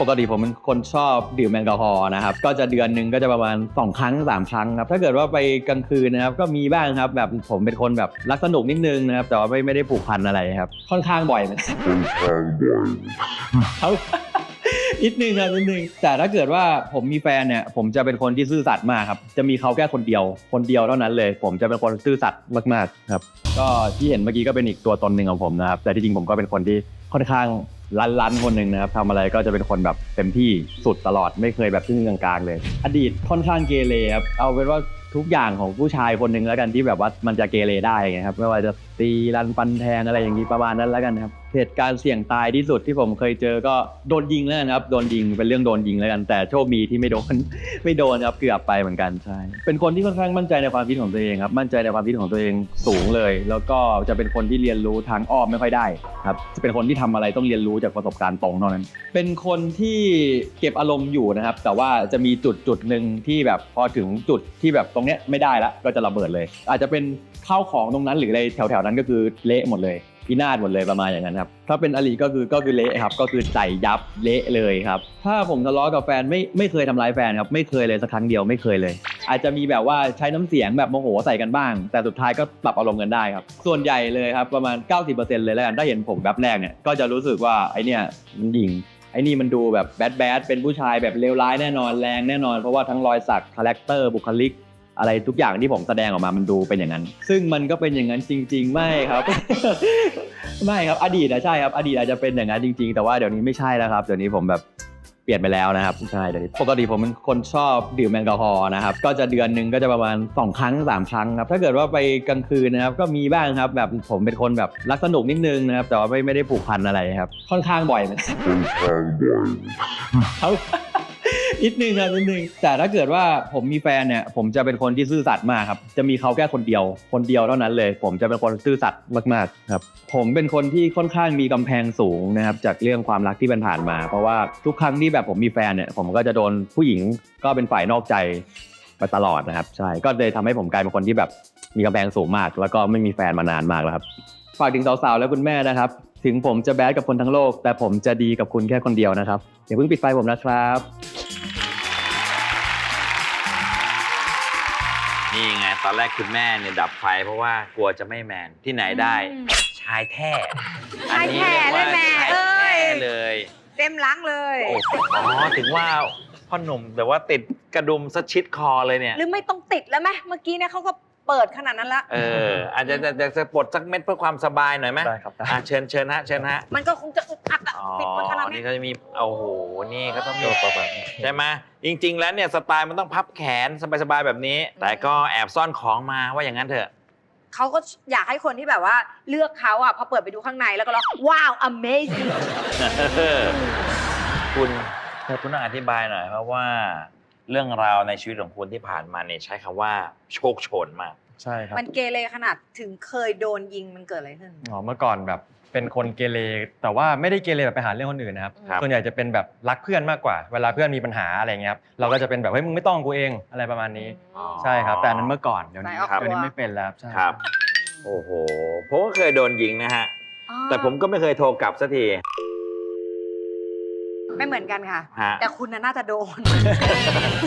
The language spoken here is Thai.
ปกติผมเป็นคนชอบดื่มแอลกอฮอล์นะครับ ก็จะเดือนหนึ่งก็จะประมาณ 2 ครั้ง 3 ครั้งครับ ถ้าเกิดว่าไปกลางคืนนะครับ ก็มีบ้างครับ แบบผมเป็นคนแบบรักสนุกนิดนึงนะครับ แต่ว่าไม่ไม่ได้ผูกพันอะไรครับ ค่อนข้างบ่อยนะเขานิดนึงครับนิดนึงแต่ถ้าเกิดว่าผมมีแฟนเนี่ย ผมจะเป็นคนที่ซื่อสัตย์มากครับ จะมีเขาแค่คนเดียว คนเดียวเท่านั้นเลย ผมจะเป็นคนซื่อสัตย์มากๆครับ ก็ที่เห็นเมื่อกี้ก็เป็นอีกตัวตนหนึ่งของผมนะครับ แต่ที่จริงผมก็เป็นคนที่ค่อนข้าง ลันลันๆคนหนึ่งนะครับทำอะไรก็จะเป็นคนแบบเต็มที่สุดตลอดไม่เคยแบบครึ่งกลางๆเลย อดีตค่อนข้างเกเรครับเอาเป็นว่าทุกอย่างของผู้ชายคนหนึ่งแล้วกันที่แบบว่ามันจะเกเรได้ไงครับไม่ว่าจะตีรันฟันแทงอะไรอย่างนี้ประมาณนั้นแล้วกันครับ เหตุการณ์เสี่ยงตายที่สุดที่ผมเคยเจอก็โดนยิงแล้วกันครับโดนยิงเป็นเรื่องโดนยิงแล้วกัน แต่โชคดีที่ไม่โดน ไม่โดนครับเกือบไปเหมือนกันใช่เป็นคนที่ค่อนข้างมั่นใจในความคิดของตัวเองครับมั่นใจในความคิดของตัวเองสูงเลย แล้วก็จะเป็นคนที่เรียนรู้ทางอ้อมไม่ค่อยได้ครับจะเป็นคนที่ทำอะไรต้องเรียนรู้จากประสบการณ์ตรงเท่านั้น เป็นคนที่เก็บอารมณ์อยู่นะครับ แต่ว่าจะมีจุดจุดหนึ่งที่แบบพอถึงจุดที่แบบตรงเนี้ยไม่ได้ละก็จะระเบิดเลย อาจจะเป็นข้าวของตรงนั้นหรืออะไรแถวๆนั้นก็คือเละหมดเลย พินาศหมดเลยประมาณอย่างนั้นครับ ถ้าเป็นอลีก็คือก็คือเละครับ ก็คือใส่ยับเละเลยครับ ถ้าผมทะเลาะกับแฟนไม่ไม่เคยทำร้ายแฟนครับ ไม่เคยเลยสักครั้งเดียวไม่เคยเลย อาจจะมีแบบว่าใช้น้ำเสียงแบบโมโหใส่กันบ้าง แต่สุดท้ายก็ปรับอารมณ์กันได้ครับ ส่วนใหญ่เลยครับประมาณ 90%เลยแล้วกันถ้าเห็นผมแบบแรกเนี่ยก็จะรู้สึกว่าไอเนี่ยมันหญิงไอ้นี่มันดูแบบแบดแบดเป็นผู้ชายแบบเลวร้ายแน่นอนแรงแน่นอนเพราะว่าทั้งรอยสักคาแรคเตอร์บุคลิก อะไรทุกอย่างที่ผมแสดงออกมามันดูเป็นอย่างนั้น ซึ่งมันก็เป็นอย่างนั้นจริง ๆ ไม่ครับ ไม่ครับอดีตอะใช่ครับ อดีตอาจจะเป็นอย่างนั้นจริง ๆ แต่ว่าเดี๋ยวนี้ไม่ใช่แล้วครับเดี๋ยวนี้ผมแบบเปลี่ยนไปแล้วนะครับใช่เดี๋ยวนี้ปกติผมเป็นคนชอบดื่มแอลกอฮอล์นะครับก็จะเดือนหนึ่งก็จะประมาณ 2 ครั้ง3ครั้งครับถ้าเกิดว่าไปกลางคืนนะครับก็มีบ้างครับแบบผมเป็นคนแบบรักสนุกนิดนึงนะครับแต่ว่าไม่ไม่ได้ผูกพันอะไรครับค่อนข้างบ่อยนะเขา นิดนึงครับนิดนึงแต่ถ้าเกิดว่าผมมีแฟนเนี่ย ผมจะเป็นคนที่ซื่อสัตย์มากครับ จะมีเขาแค่คนเดียว คนเดียวเท่านั้นเลย ผมจะเป็นคนซื่อสัตย์มากๆครับ ผมเป็นคนที่ค่อนข้างมีกำแพงสูงนะครับจากเรื่องความรักที่ผ่านมา เพราะว่าทุกครั้งที่แบบผมมีแฟนเนี่ย ผมก็จะโดนผู้หญิงก็เป็นฝ่ายนอกใจมาตลอดนะครับ ใช่ ก็เลยทำให้ผมกลายเป็นคนที่แบบมีกำแพงสูงมาก แล้วก็ไม่มีแฟนมานานมากแล้วครับ ฝากถึงสาวๆและคุณแม่นะครับ ถึงผมจะแบดกับคนทั้งโลก แต่ผมจะดีกับคุณแค่คนเดียวนะครับอย่าเพิ่งปิดไฟผมนะครับ ตอนแรกคุณแม่เนี่ยดับไฟเพราะว่ากลัวจะไม่แมนที่ไหนได้อืมชายแท้ชายแท้อันนี้รีกว่าเลยแม่ชายเอ้ยแท้เลยเต็มหล้างเลยโอ้อ๋อถึงว่าพ่อหนุ่มแบบว่าติดกระดุมสชิดคอเลยเนี่ยหรือไม่ต้องติดแล้วไหมเมื่อกี้เนี่ยเขาก็เปิดขนาดนั้นละเอออาจจะจะจะจะปลดสักเม็ดเพื่อความสบายหน่อยไหมได้ครับได้อะเชิญเชิญฮะเชิญฮะมันก็คงจะอึดอัดอะอ๋อติดมาข นาดนี้นี่เขาจะมีโอ้โหนี่เขาต้องมีประมาณนี้ใช่ไหมจริง ๆ แล้วเนี่ยสไตล์มันต้องพับแขนสบายๆแบบนี้ แต่ก็แอบซ่อนของมาว่าอย่างนั้นเถอะเขาก็อยากให้คนที่แบบว่าเลือกเขาอะพอเปิดไปดูข้างในแล้วก็ร้องว้าว amazing คุณคุณต้องอธิบายหน่อยเพราะว่าเรื่องราวในชีวิตของคุณที่ผ่านมาเนี่ยใช้คำว่าโชคโชนมาก ใช่ครับ มันเกเรขนาดถึงเคยโดนยิงมันเกิดอะไรขึ้นอ๋อเมื่อก่อนแบบ เป็นคนเกเรแต่ว่าไม่ได้เกเรแบบไปหาเรื่องคนอื่นนะครับครับ ส่วนใหญ่จะเป็นแบบรักเพื่อนมากกว่า เวลาเพื่อนมีปัญหาอะไรเงี้ยครับเราก็จะเป็นแบบเฮ้ยมึงไม่ต้องกูเองอะไรประมาณนี้ อ๋อ ใช่ครับ แต่อันนั้นเมื่อก่อนเดี๋ยวนี้สายออกตัว เดี๋ยวนี้ไม่เป็นแล้วใช่ ครับ โอ้โห ผมก็เคยโดนยิงนะฮะ อ๋อแต่ผมก็ไม่เคยโทรกลับสักทีไม่เหมือนกันค่ะ ฮะ แต่คุณน่ะน่าจะโดน